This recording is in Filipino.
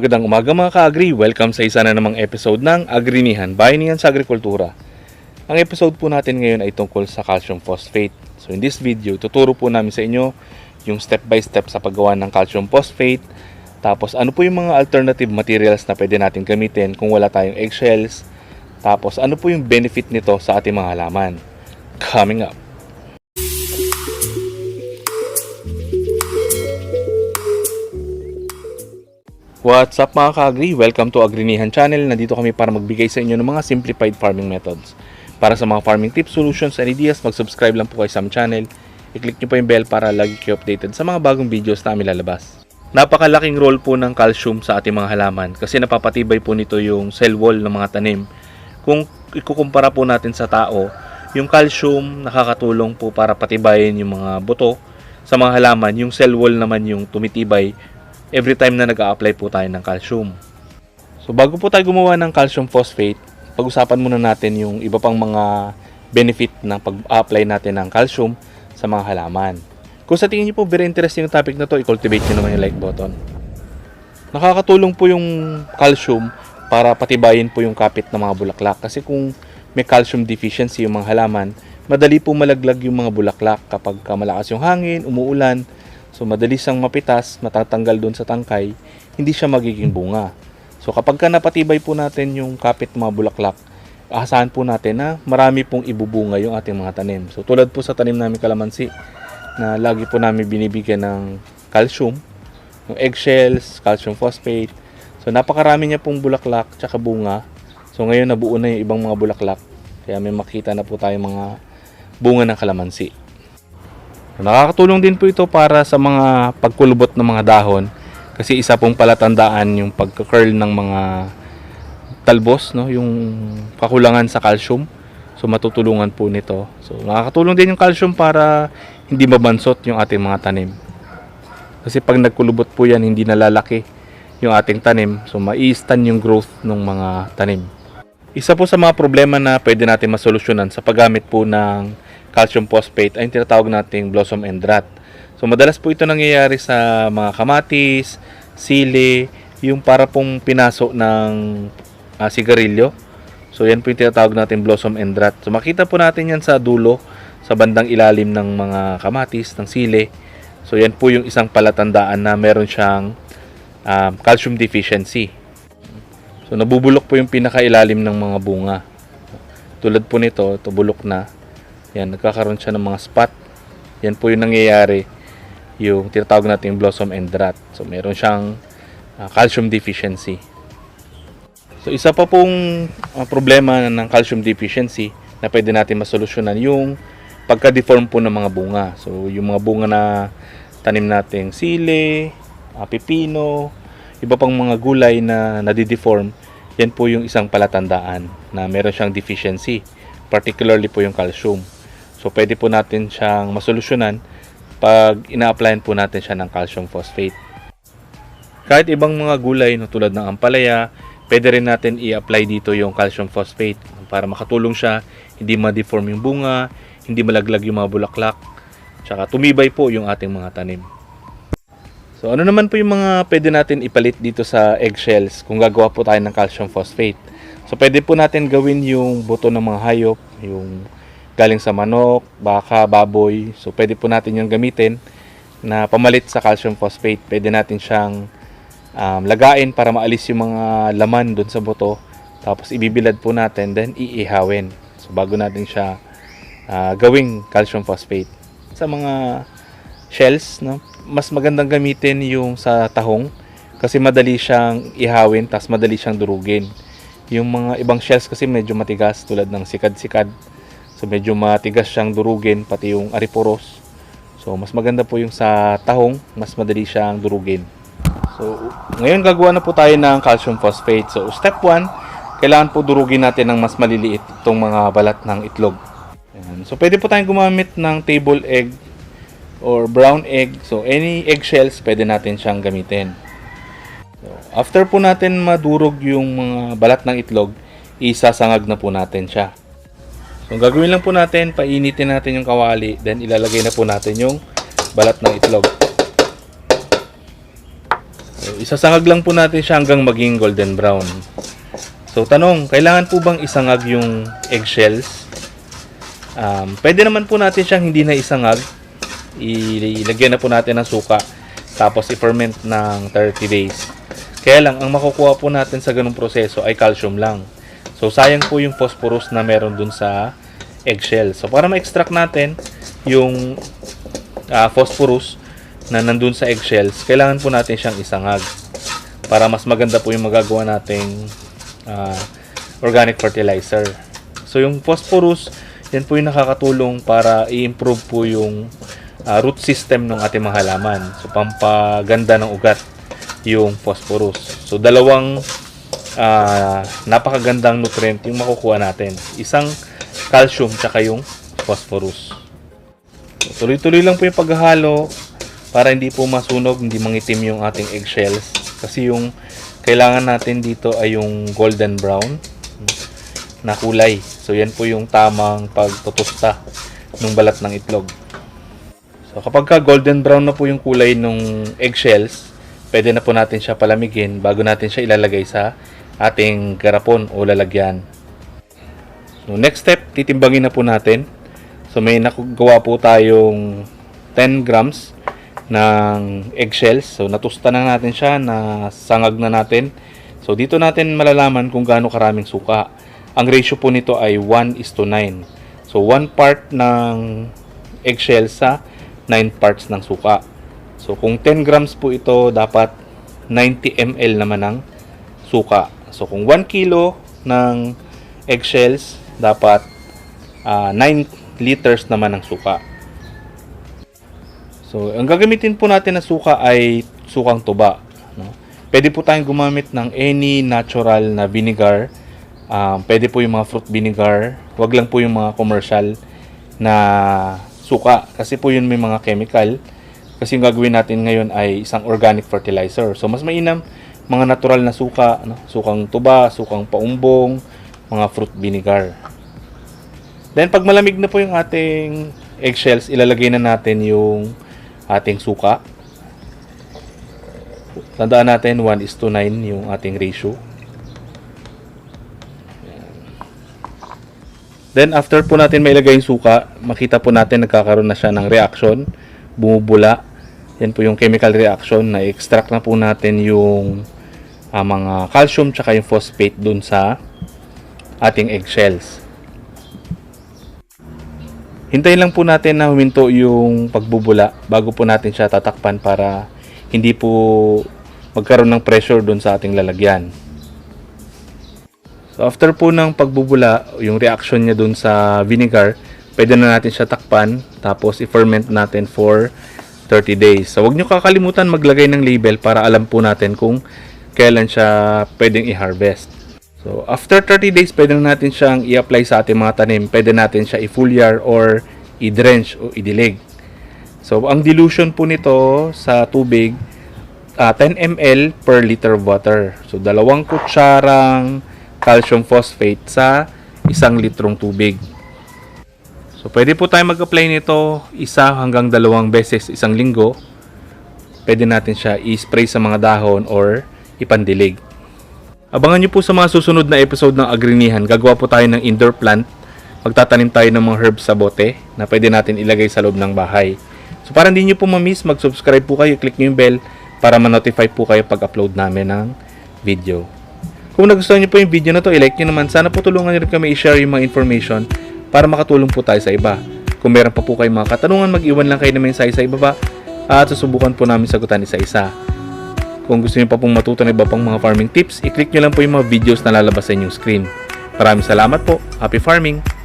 Magandang umaga mga ka-agri. Welcome sa isa na namang episode ng Agrinihan, Bayanihan sa Agrikultura. Ang episode po natin ngayon ay tungkol sa calcium phosphate. So in this video, tuturo po namin sa inyo yung step by step sa paggawa ng calcium phosphate. Tapos ano po yung mga alternative materials na pwede natin gamitin kung wala tayong eggshells. Tapos ano po yung benefit nito sa ating mga halaman. Coming up. What's up mga ka-agri? Welcome to Agrinihan Channel. Nandito kami para magbigay sa inyo ng mga simplified farming methods. Para sa mga farming tips, solutions, and ideas, mag-subscribe lang po kayo sa aming channel. I-click nyo po yung bell para lagi kayo updated sa mga bagong videos na aming lalabas. Napakalaking role po ng calcium sa ating mga halaman kasi napapatibay po nito yung cell wall ng mga tanim. Kung ikukumpara po natin sa tao, yung calcium nakakatulong po para patibayin yung mga buto sa mga halaman. Yung cell wall naman yung tumitibay every time na nag apply po tayo ng calcium. So bago po tayo gumawa ng calcium phosphate, pag-usapan muna natin yung iba pang mga benefit ng pag-apply natin ng calcium sa mga halaman. Kung sa tingin niyo po very interesting yung topic na to, i-cultivate niyo naman yung like button. Nakakatulong po yung calcium para patibayin po yung kapit ng mga bulaklak. Kasi kung may calcium deficiency yung mga halaman, madali po malaglag yung mga bulaklak kapag ka malakas yung hangin, umuulan, So madali siyang mapitas, matatanggal doon sa tangkay, hindi siya magiging bunga. So kapag ka napatibay po natin yung kapit mga bulaklak, asahan po natin na marami pong ibubunga yung ating mga tanim. So tulad po sa tanim namin kalamansi, na lagi po namin binibigyan ng calcium, yung eggshells, calcium phosphate. So napakarami niya pong bulaklak tsaka bunga. So ngayon nabuo na yung ibang mga bulaklak. Kaya may makita na po tayong mga bunga ng kalamansi. Nakakatulong din po ito para sa mga pagkulubot ng mga dahon kasi isa pong palatandaan yung pagka-curl ng mga talbos, no? yung kakulangan sa calcium. So matutulungan po nito. So nakakatulong din yung calcium para hindi mabansot yung ating mga tanim. Kasi pag nagkulubot po yan, hindi nalalaki yung ating tanim. So mai-stand yung growth ng mga tanim. Isa po sa mga problema na pwede natin masolusyonan sa paggamit po ng calcium phosphate ay tinatawag nating blossom end rot. So madalas po ito nangyayari sa mga kamatis, sili, yung para pong pinaso ng ah, sigarilyo. So yan po yung tinatawag natin blossom end rot. So makita po natin yan sa dulo, sa bandang ilalim ng mga kamatis, ng sili. So yan po yung isang palatandaan na meron siyang um, calcium deficiency. So nabubulok po yung pinakailalim ng mga bunga. Tulad po nito, ito bulok na. Yan, nagkakaroon siya ng mga spot. Yan po yung nangyayari yung tinatawag natin blossom end rot. So meron siyang ah, calcium deficiency. So isa pa pong ah, problema ng calcium deficiency na pwede natin masolusyonan yung pagka-deform po ng mga bunga. So yung mga bunga na tanim nating sili, ah, pipino, iba pang mga gulay na nadideform, yan po yung isang palatandaan na meron siyang deficiency, particularly po yung calcium. So pwede po natin siyang masolusyonan pag ina-applyan po natin siya ng calcium phosphate. Kahit ibang mga gulay no, tulad ng ampalaya, pwede rin natin i-apply dito yung calcium phosphate para makatulong siya, hindi ma-deform yung bunga, hindi malaglag yung mga bulaklak, tsaka tumibay po yung ating mga tanim. So ano naman po yung mga pwede natin ipalit dito sa eggshells kung gagawa po tayo ng calcium phosphate. So pwede po natin gawin yung buto ng mga hayop, yung galing sa manok, baka, baboy. So pwede po natin yung gamitin na pamalit sa calcium phosphate. Pwede natin siyang um, lagain para maalis yung mga laman doon sa buto. Tapos ibibilad po natin, then iihawin. So bago natin siya ah, gawing calcium phosphate. Sa mga shells, no, mas magandang gamitin yung sa tahong kasi madali siyang ihawin, tas madali siyang durugin. Yung mga ibang shells kasi medyo matigas tulad ng sikad-sikad. So medyo matigas siyang durugin pati yung ariporos. So mas maganda po yung sa tahong, mas madali siyang durugin. So ngayon gagawa na po tayo ng calcium phosphate. So step 1, kailangan po durugin natin ng mas maliliit itong mga balat ng itlog. Ayan. So pwede po tayong gumamit ng table egg or brown egg. So any eggshells pwede natin siyang gamitin. So, after po natin madurog yung mga balat ng itlog, isasangag na po natin siya. So, ang gagawin lang po natin, painitin natin yung kawali, then ilalagay na po natin yung balat ng itlog. So, isasangag lang po natin siya hanggang maging golden brown. So, tanong, kailangan po bang isangag yung eggshells? Um, pwede naman po natin siyang hindi na isangag. Ilagyan na po natin ng suka. Tapos, i-ferment ng 30 days. Kaya lang, ang makukuha po natin sa ganung proseso ay calcium lang. So, sayang po yung phosphorus na meron dun sa eggshell. So, para ma-extract natin yung ah, phosphorus na nandun sa eggshells, kailangan po natin siyang isangag para mas maganda po yung magagawa nating ah, organic fertilizer. So yung phosphorus, yan po yung nakakatulong para i-improve po yung ah, root system ng ating mga halaman. So pampaganda ng ugat yung phosphorus. So dalawang ah, napakagandang nutrient yung makukuha natin. Isang calcium tsaka yung phosphorus. Tuloy-tuloy lang po yung paghahalo para hindi po masunog, hindi mangitim yung ating eggshells. Kasi yung kailangan natin dito ay yung golden brown na kulay. So yan po yung tamang pagtutusta ng balat ng itlog. So kapag ka golden brown na po yung kulay ng eggshells, pwede na po natin siya palamigin bago natin siya ilalagay sa ating garapon o lalagyan. So next step, titimbangin na po natin. So may nakagawa po tayong 10 grams ng eggshells. So natusta na natin siya, na sangag na natin. So dito natin malalaman kung gaano karaming suka. Ang ratio po nito ay 1 is to 9. So 1 part ng eggshell sa 9 parts ng suka. So kung 10 grams po ito, dapat 90 ml naman ng suka. So kung 1 kilo ng eggshells, dapat ah, 9 liters naman ng suka. So, ang gagamitin po natin na suka ay sukang tuba. No? Pwede po tayong gumamit ng any natural na vinegar. Um, pwede po yung mga fruit vinegar. Huwag lang po yung mga commercial na suka. Kasi po yun may mga chemical. Kasi yung gagawin natin ngayon ay isang organic fertilizer. So, mas mainam mga natural na suka. No? Sukang tuba, sukang paumbong, mga fruit vinegar. Then, pag malamig na po yung ating eggshells, ilalagay na natin yung ating suka. Tandaan natin 1 is to 9 yung ating ratio. Then after po natin mailagay yung suka, makita po natin nagkakaroon na siya ng reaction, bumubula. Yan po yung chemical reaction na extract na po natin yung ah, mga calcium tsaka yung phosphate dun sa ating eggshells. Hintayin lang po natin na huminto yung pagbubula bago po natin siya tatakpan para hindi po magkaroon ng pressure doon sa ating lalagyan. So after po ng pagbubula, yung reaction niya doon sa vinegar, pwede na natin siya takpan tapos i-ferment natin for 30 days. So wag niyo kakalimutan maglagay ng label para alam po natin kung kailan siya pwedeng i-harvest. So, after 30 days, pwede na natin siyang i-apply sa ating mga tanim. Pwede natin siya i-foliar or i-drench o i-dilig. So, ang dilution po nito sa tubig, ah, 10 ml per liter water. So, dalawang kutsarang calcium phosphate sa isang litrong tubig. So, pwede po tayo mag-apply nito isa hanggang dalawang beses isang linggo. Pwede natin siya i-spray sa mga dahon or ipandilig. Abangan nyo po sa mga susunod na episode ng Agrinihan. Gagawa po tayo ng indoor plant. Magtatanim tayo ng mga herbs sa bote na pwede natin ilagay sa loob ng bahay. So para hindi nyo po ma-miss, mag-subscribe po kayo, click nyo yung bell para ma-notify po kayo pag-upload namin ng video. Kung nagustuhan nyo po yung video na to, i-like nyo naman. Sana po tulungan nyo rin kami i-share yung mga information para makatulong po tayo sa iba. Kung meron pa po kayong mga katanungan, mag-iwan lang kayo ng mensahe sa ibaba at susubukan po namin sagutan isa-isa. Kung gusto niyo pa pong matuto ng iba pang mga farming tips, i-click nyo lang po yung mga videos na lalabas sa inyong screen. Maraming salamat po. Happy farming!